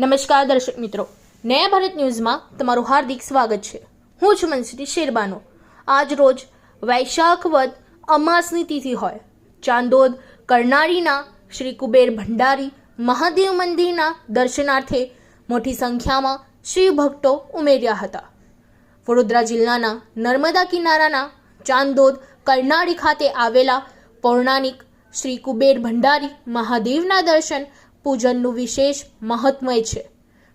નમસ્કાર દર્શક મિત્રો. નયા ભારત ન્યૂઝમાં તમારું હાર્દિક સ્વાગત છે. હું છું મનસુરી શેરબાનો. આજ રોજ વૈશાખ વદ અમાસની તિથિ હોય. ચાંદોદ કરનાળીના શ્રી કુબેર ભંડારી મહાદેવ મંદિરના દર્શનાર્થે મોટી સંખ્યામાં શિવ ભક્તો ઉમેર્યા હતા. વડોદરા જિલ્લાના નર્મદા કિનારાના ચાંદોદ કરનાળી ખાતે આવેલા પૌરાણિક શ્રી કુબેર ભંડારી મહાદેવના દર્શન પૂજનનું વિશેષ મહત્મય છે.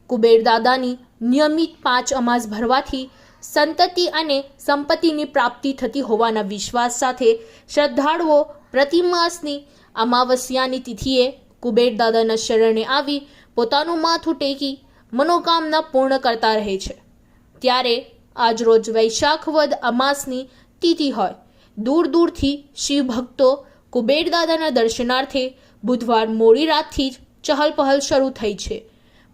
કુબેર દાદાની નિયમિત પાંચ અમાસ ભરવાથી સંતતિ અને સંપત્તિની પ્રાપ્તિ થતી હોવાના વિશ્વાસ સાથે શ્રદ્ધાળુઓ પ્રતિમાસની અમાવસ્યાની તિથિએ કુબેર દાદાના શરણે આવી પોતાનું માથું ટેકી મનોકામના પૂર્ણ કરતા રહે છે. ત્યારે આજરોજ વૈશાખ વદ અમાસની તિથિ હોય. દૂર દૂરથી શિવ ભક્તો કુબેર દર્શનાર્થે બુધવાર મોડી રાતથી જ ચહલપહલ શરૂ થઈ છે.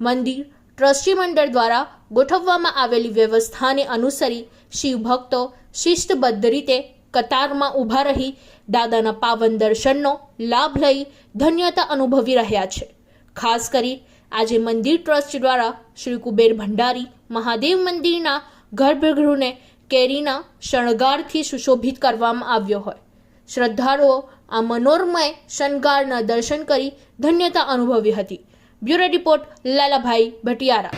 મંદિર ટ્રસ્ટી મંડળ દ્વારા ગોઠવવામાં આવેલી વ્યવસ્થાને અનુસરી શિવભક્તો શિસ્તબદ્ધ રીતે કતારમાં ઊભા રહી દાદાના પાવન દર્શનનો લાભ લઈ ધન્યતા અનુભવી રહ્યા છે. ખાસ કરી આજે મંદિર ટ્રસ્ટ દ્વારા શ્રી કુબેર ભંડારી મહાદેવ મંદિરના ગર્ભગૃહને કેરીના શણગારથી સુશોભિત કરવામાં આવ્યો હોય. શ્રદ્ધાળુઓ આ મનોરમય શણગારના દર્શન કરી ધન્યતા અનુભવી હતી. Bureau report Lalabhai Bhatiyara.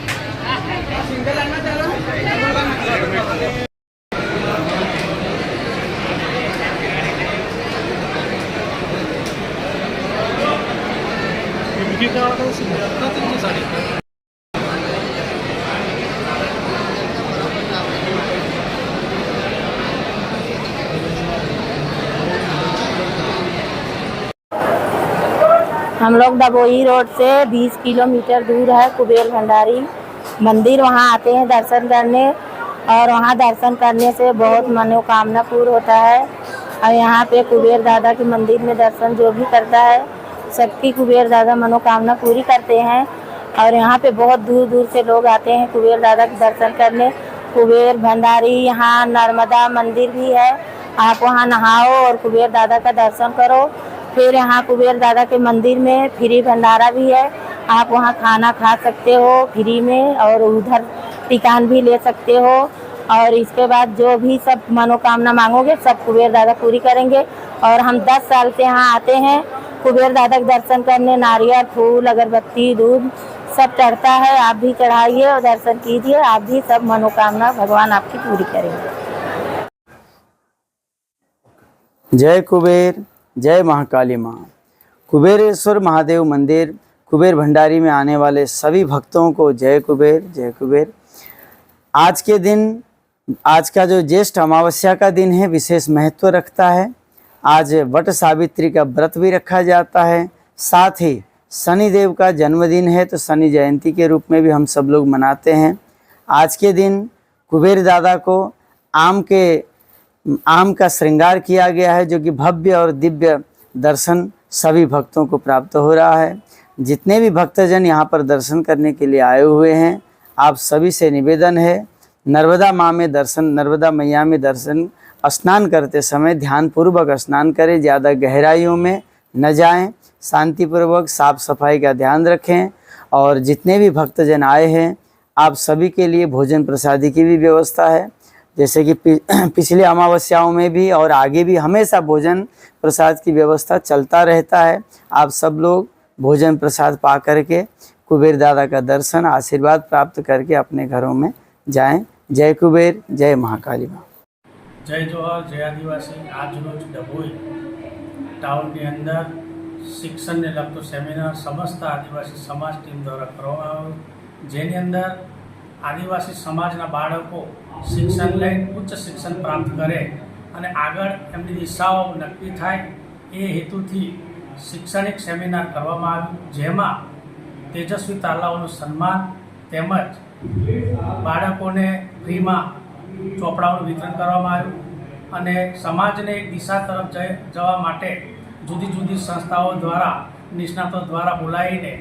हम लोग डबोई रोड से 20 किलोमीटर दूर है कुबेर भंडारी। मंदिर वहाँ आते हैं दर्शन करने और वहाँ दर्शन करने से बहुत मनोकामना पूर्ण होता है। और यहाँ पे कुबेर दादा के मंदिर में दर्शन जो भी करता है, सबकी कुबेर दादा मनोकामना पूरी करते हैं। और यहाँ पे बहुत दूर दूर से लोग आते हैं कुबेर दादा के दर्शन करने। कुबेर भंडारी, यहाँ नर्मदा मंदिर भी है। आप वहाँ नहाओ और कुबेर दादा का दर्शन करो। फिर यहाँ कुबेर दादा के मंदिर में फ्री भंडारा भी है। आप वहाँ खाना खा सकते हो फ्री में और उधर टिकान भी ले सकते हो। और इसके बाद जो भी सब मनोकामना मांगोगे, सब कुबेर दादा पूरी करेंगे। और हम 10 साल से यहाँ आते हैं। कुबेर दादा के दर्शन करने, नारियल, फूल, अगरबत्ती, दूध सब चढ़ता है। आप भी चढ़ाइए और दर्शन कीजिए। आप भी सब मनोकामना भगवान आपकी पूरी करेंगे। जय कुबेर। जय महाकाली माँ। कुबेरेश्वर महादेव मंदिर, कुबेर भंडारी में आने वाले सभी भक्तों को जय कुबेर जय कुबेर। आज के दिन, आज का जो ज्येष्ठ अमावस्या का दिन है, विशेष महत्व रखता है। आज वट सावित्री का व्रत भी रखा जाता है। साथ ही शनि देव का जन्मदिन है तो शनि जयंती के रूप में भी हम सब लोग मनाते हैं। आज के दिन कुबेर दादा को आम के आम का श्रृंगार किया गया है, जो कि भव्य और दिव्य दर्शन सभी भक्तों को प्राप्त हो रहा है। जितने भी भक्तजन यहाँ पर दर्शन करने के लिए आए हुए हैं, आप सभी से निवेदन है, नर्मदा माँ में दर्शन, नर्मदा मैया में दर्शन, स्नान करते समय ध्यानपूर्वक स्नान करें, ज़्यादा गहराइयों में न जाएँ, शांतिपूर्वक साफ़ सफ़ाई का ध्यान रखें, और जितने भी भक्तजन आए हैं, आप सभी के लिए भोजन प्रसादी की भी व्यवस्था है। जैसे कि पि- पिछले अमावस्याओं में भी और आगे भी हमेशा भोजन प्रसाद की व्यवस्था चलता रहता है आप सब लोग भोजन प्रसाद पा करके कुबेर दादा का दर्शन आशीर्वाद प्राप्त करके अपने घरों में जाएं जय कुबेर जय महाकाली माँ જય જોહર જય આદિવાસી આજ રોજ ડભોઈ ટાઉનની અંદર શિક્ષણને લગતો સેમિનાર સમસ્ત આદિવાસી સમાજ ટીમ દ્વારા કરવામાં આવ્યો જેની અંદર આદિવાસી સમાજના બાળકો શિક્ષણ લઈ ઉચ્ચ શિક્ષણ પ્રાપ્ત કરે અને આગળ એમની દિશાઓ નક્કી થાય એ હેતુથી શૈક્ષણિક સેમિનાર કરવામાં આવ્યું, જેમાં તેજસ્વી તાલાઓનું સન્માન તેમજ બાળકોને ફ્રીમાં ચોપડાઓનું વિતરણ કરવામાં આવ્યું અને સમાજને એક દિશા તરફ જવા માટે જુદી જુદી સંસ્થાઓ દ્વારા, નિષ્ણાતો દ્વારા બોલાવીને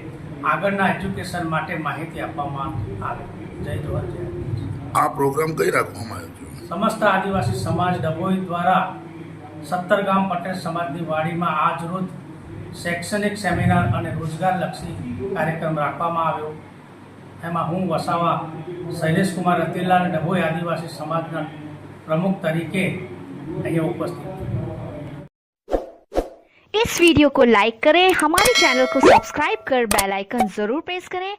આગળના એજ્યુકેશન માટે માહિતી આપવામાં આવે. જય જવાહર જય આદિવાસી. આ પ્રોગ્રામ કઈ રાખવામાં આવ્યો છે સમસ્ત આદિવાસી સમાજ ડભોઈ દ્વારા સત્તર ગામ પટેલ સમાજની વાડીમાં આજ રોજ શૈક્ષણિક સેમિનાર અને રોજગારલક્ષી કાર્યક્રમ રાખવામાં આવ્યો એમાં હું વસાવા શૈલેષકુમાર રતિલાલ ડભોઈ આદિવાસી સમાજના પ્રમુખ તરીકે અહીંયા ઉપસ્થિત છું इस वीडियो को लाइक करें हमारे चैनल को सब्सक्राइब कर बेल आइकन जरूर प्रेस करें